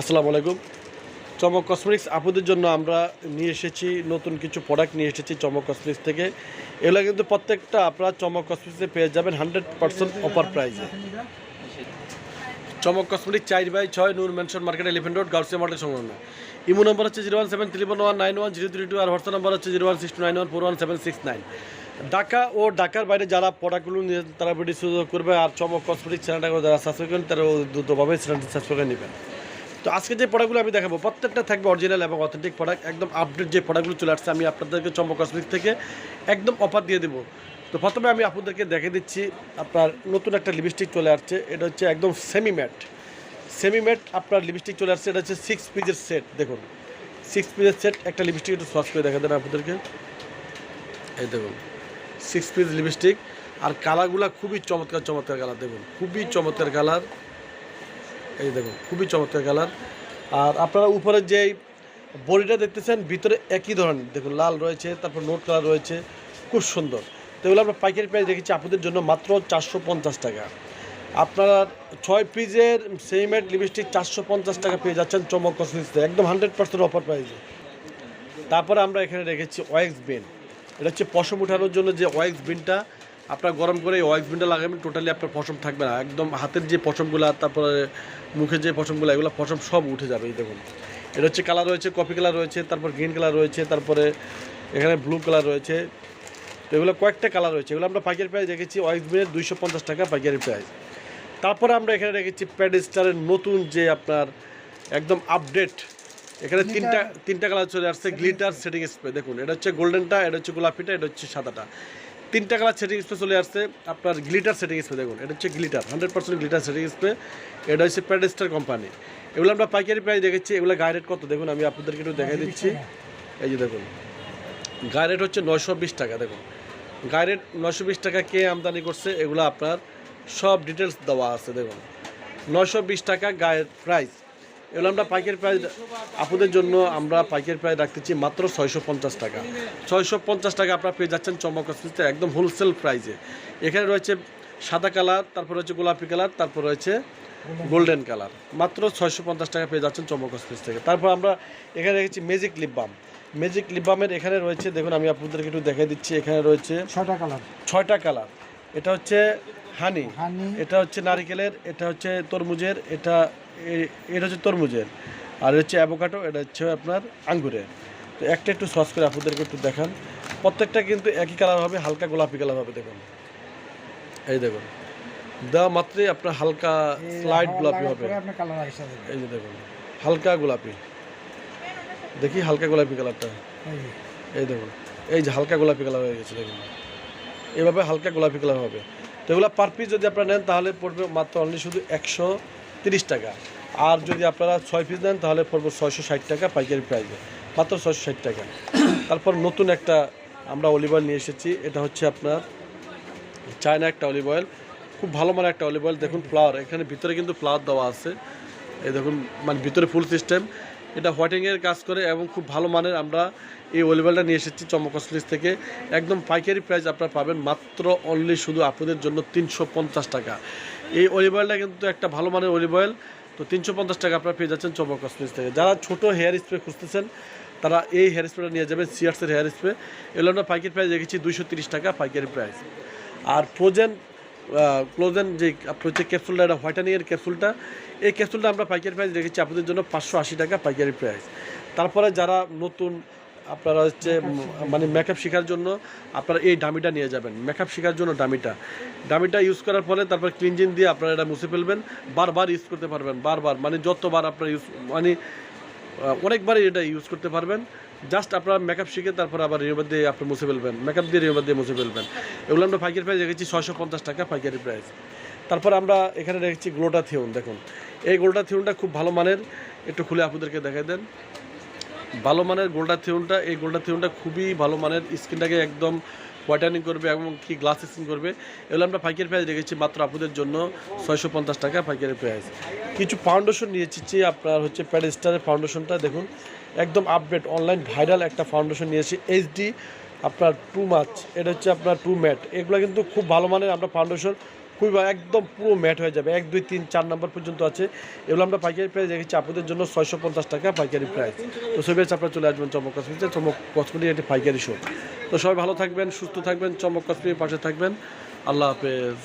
আসসালামু আলাইকুম। চমক কসমেটিক্স আপুদের জন্য আমরা নিয়ে এসেছি নতুন কিছু প্রোডাক্ট নিয়ে এসেছি চমক কসমেটিক্স থেকে। এগুলো কিন্তু প্রত্যেকটা আপনারা চমক কসমেটিক্সে পেয়ে যাবেন হান্ড্রেড পার্সেন্ট অফার প্রাইসে চমক কসমেটিক চার বাই ছয়, Noor mansion market, elephant road, Gausia market সংলগ্ন। ইমো নম্বর হচ্ছে zero one seven three one nine one zero three two আর হোয়াটসঅ্যাপ নম্বর হচ্ছে zero one six nine one four one seven six nine. Dhaka ও ঢাকার বাইরে যারা প্রোডাক্টগুলো নিয়ে তারা video করবে আর চমক কসমেটিক চ্যানেলটা যারা সাবস্ক্রাইব করেন তারা দ্রুতভাবে চ্যানেলটি সাবস্ক্রাইব করে নেবেন। তো আজকে যে প্রোডাক্টগুলো আমি দেখাবো, প্রত্যেকটা থাকবে অরিজিনাল এবং অথেন্টিক প্রোডাক্ট একদম আপডেট যে প্রোডাক্টগুলো চলে আসছে, আমি আপনাদেরকে চম্পক কসমেটিক থেকে একদম অফার দিয়ে দেবো। তো প্রথমে আমি আপনাদেরকে দেখে দিচ্ছি, আপনার নতুন একটা লিপস্টিক চলে আসছে, এটা হচ্ছে একদম সেমি ম্যাট সেমি ম্যাট আপনার লিপস্টিক চলে আসছে, এটা হচ্ছে সিক্স পিসের সেট দেখুন। সিক্স পিসের সেট একটা লিপস্টিক একটু সস করে দেখা দেন আপনাদেরকে। এই দেখুন সিক্স পিস লিপস্টিক আর কালারগুলো খুবই চমৎকার চমৎকার কালার দেখুন, খুবই চমৎকার কালার এই দেখুন, খুবই চমৎকার কালার। আর আপনারা উপরে যে বডিটা দেখতেছেন, ভিতরে একই ধরনের। দেখুন, লাল রয়েছে, তারপর নোট কালার রয়েছে, খুব সুন্দর। তো এগুলো আমরা পাইকারি প্রাইস রেখেছি আপনাদের জন্য মাত্র চারশো পঞ্চাশ টাকা। আপনারা ছয় পিসের সেমিমেট লিপস্টিক চারশো পঞ্চাশ টাকা পেয়ে যাচ্ছেন চমক কসমেটিক্সে, একদম হান্ড্রেড পার্সেন্ট অফার প্রাইসে। তারপরে আমরা এখানে রেখেছি ওয়েক্স বিন। এটা হচ্ছে পশম উঠানোর জন্য যে ওয়েক্স বিনটা আপনার গরম করে ওয়েক্স বিনটা লাগাবেন টোটালি আপনার পশম থাকবে না। একদম হাতের যে পশমগুলো তারপরে মুখের যে পশমগুলো এগুলো পশম সব উঠে যাবে এই দেখুন। এটা হচ্ছে কালার রয়েছে কফি কালার রয়েছে তারপর গ্রিন কালার রয়েছে তারপরে এখানে ব্লু কালার রয়েছে। তো এগুলো কয়েকটা কালার রয়েছে। এগুলো আমরা পাইকারি প্রাইস রেখেছি ওয়েক্স বিনের দুইশো পঞ্চাশ টাকা পাইকারি প্রাইস তারপরে আমরা এখানে রেখেছি প্যাডিস্টারের নতুন যে আপনার একদম আপডেট এখানে তিনটা তিনটা কালার চলে আসছে গ্লিটার সেটিং স্প্রে দেখুন এটা হচ্ছে গোল্ডেনটা এটা হচ্ছে গোলাপিটা এটা হচ্ছে সাদাটা। তিনটা কালার সেটিং স্প্রে চলে আসছে। আপনার গ্লিটার সেটিং স্প্রে দেখুন এটা হচ্ছে glitter hundred percent glitter setting spray এটা হচ্ছে প্যাডেস্টার কোম্পানি এগুলো আমরা পাইকারি প্রাইস দেখেছি এগুলো গায়ে রেট কত দেখুন আমি আপনাদেরকে একটু দেখাই দিচ্ছি। এই যে দেখুন গায়ে রেট হচ্ছে নয়শো বিশ টাকা দেখুন। গায়ে রেট নয়শো বিশ টাকা কে আমদানি করছে এগুলো আপনার সব ডিটেলস দেওয়া আছে দেখুন। নয়শো বিশ টাকা গায়ের প্রাইস এগুলো আমরা পাইকারি প্রাইস আপনাদের জন্য আমরা পাইকারি প্রাইস রাখতেছি মাত্র ছয়শো পঞ্চাশ টাকা। ছয়শো পঞ্চাশ টাকা আপনারা পেয়ে যাচ্ছেন চমক একদম হোলসেল প্রাইসে এখানে রয়েছে সাদা কালার তারপর রয়েছে গোলাপি কালার তারপর রয়েছে গোল্ডেন কালার। মাত্র ছয়শো পঞ্চাশ টাকা পেয়ে যাচ্ছেন চমক হসপিস থেকে। তারপর আমরা এখানে রেখেছি magic lip balm magic lip বামের এখানে রয়েছে দেখুন আমি আপনাদেরকে একটু দেখে দিচ্ছি এখানে রয়েছে ছটা কালার। ছয়টা কালার। এটা হচ্ছে হানি হানি এটা হচ্ছে নারিকেলের এটা হচ্ছে তরমুজের এটা এটা হচ্ছে তরমুজের। আর এটা হচ্ছে অ্যাভোকাটো এটা হচ্ছে আপনার আঙ্গুরের। তো একটা একটু সস করে আপনাদেরকে একটু দেখান। প্রত্যেকটা কিন্তু একই কালার হবে হালকা গোলাপি কালার হবে দেখুন। এই দেখুন। দেওয়া মাত্রই আপনার হালকা স্লাইড গোলাপি হবে। এই যে দেখুন। হালকা গোলাপি। দেখি হালকা গোলাপি কালারটা এই এই দেখুন। এই যে হালকা গোলাপি কালার হয়ে গেছে দেখুন। এভাবে হালকা গোলাপি কালার হবে। তো এগুলো পার পিস যদি আপনারা নেন তাহলে পড়বে মাত্র অনলি শুধু একশো তিরিশ টাকা। আর যদি আপনারা ছয় পিস নেন, তাহলে পড়ব ছয়শো ষাট টাকা পাইকারি প্রাইসে মাত্র ছয়শো ষাট টাকা। তারপর নতুন একটা আমরা অলিভ অয়েল নিয়ে এসেছি। এটা হচ্ছে আপনার চায়না একটা অলিভ অয়েল খুব ভালো মানের একটা অলিভ অয়েল দেখুন ফ্লাওয়ার এখানে ভিতরে কিন্তু ফ্লাওয়ার দেওয়া আছে। এই দেখুন মানে ভিতরে ফুল সিস্টেম এটা হোয়াইটিংয়ের কাজ করে এবং খুব ভালো মানের আমরা এই অলিভ অয়েলটা নিয়ে এসেছি চমক কসমেটিক্স থেকে। একদম পাইকারি প্রাইস আপনারা পাবেন মাত্র অনলি শুধু আপনাদের জন্য তিনশো পঞ্চাশ টাকা। এই অলিভ অয়েলটা কিন্তু একটা ভালো মানের অলিভ অয়েল তো তিনশো পঞ্চাশ টাকা আপনারা পেয়ে যাচ্ছেন চমক কসমেটিক্স থেকে। যারা ছোটো হেয়ার স্প্রে খুঁজতেছেন, তারা এই হেয়ার স্প্রেটা নিয়ে যাবেন সিয়ার্সের হেয়ার স্প্রে এগুলো আমরা পাইকারি প্রাইস রেখেছি দুইশো তিরিশ টাকা পাইকারি প্রাইস আর ফ্রোজেন ক্লোজেন যে হচ্ছে ক্যাপসুলটা এটা হোয়াইটানিংয়ের ক্যাপসুলটা এই ক্যাপসুলটা আমরা পাইকারি প্রাইস রেখেছি আপনাদের জন্য পাঁচশো আশি টাকা পাইকারি প্রাইস তারপরে যারা নতুন আপনারা হচ্ছে মানে মেকআপ শেখার জন্য আপনারা এই ডামিটা নিয়ে যাবেন। মেকআপ শেখার জন্য ডামিটা ডামিটা ইউজ করার পরে তারপর ক্লিনজিন দিয়ে আপনারা এটা মুছে ফেলবেন। বারবার ইউজ করতে পারবেন বারবার। মানে যতবার আপনারা ইউজ মানে অনেকবারই এটা ইউজ করতে পারবেন। জাস্ট আপনারা মেকআপ শিখে তারপর আবার রিমোভার দিয়ে আপনি মুছে ফেলবেন। মেকআপ দিয়ে রিমোভার দিয়ে মুছে ফেলবেন। এগুলো আমরা পাইকারি প্রাইস রেখেছি ছয়শো পঞ্চাশ টাকা পাইকারি প্রাইস তারপর আমরা এখানে রেখেছি গ্লোটা থিউন দেখুন। এই গোল্ডা থিউনটা খুব ভালো মানের। একটু খুলে আপনাদেরকে দেখাই দেন। ভালো মানের গোল্ডা থিউনটা এই গোল্ডা থিউনটা খুবই ভালো মানের। স্কিনটাকে একদম হোয়াইটানিং করবে এবং কি গ্লাস স্কিন করবে, এগুলো আমরা পাইকারি প্রাইস রেখেছি মাত্র আপনাদের জন্য ছয়শো পঞ্চাশ টাকা পাইকারি প্রাইস। কিছু ফাউন্ডেশন নিয়েছি আপনার হচ্ছে প্যাড স্টারের ফাউন্ডেশনটা দেখুন। একদম আপডেট অনলাইন ভাইরাল একটা ফাউন্ডেশন নিয়েছি এইচডি আপনার টু মাছ এটা হচ্ছে আপনার টু ম্যাট এগুলো কিন্তু খুব ভালো মানের আমরা ফাউন্ডেশন খুবই একদম পুরো ম্যাট হয়ে যাবে। এক, দুই, তিন, চার নম্বর পর্যন্ত আছে। এগুলো আমরা পাইকারি প্রাইস দেখেছি আপনাদের জন্য ছয়শো পঞ্চাশ টাকা পাইকারি প্রাইস। তো সবাই আপনারা চলে আসবেন চমক কাশ্মীরে চমক কসমেটিক একটি পাইকারি শো তো সবাই ভালো থাকবেন, সুস্থ থাকবেন, চমক কাশ্মীর পাশে থাকবেন। আল্লাহ হাফেজ।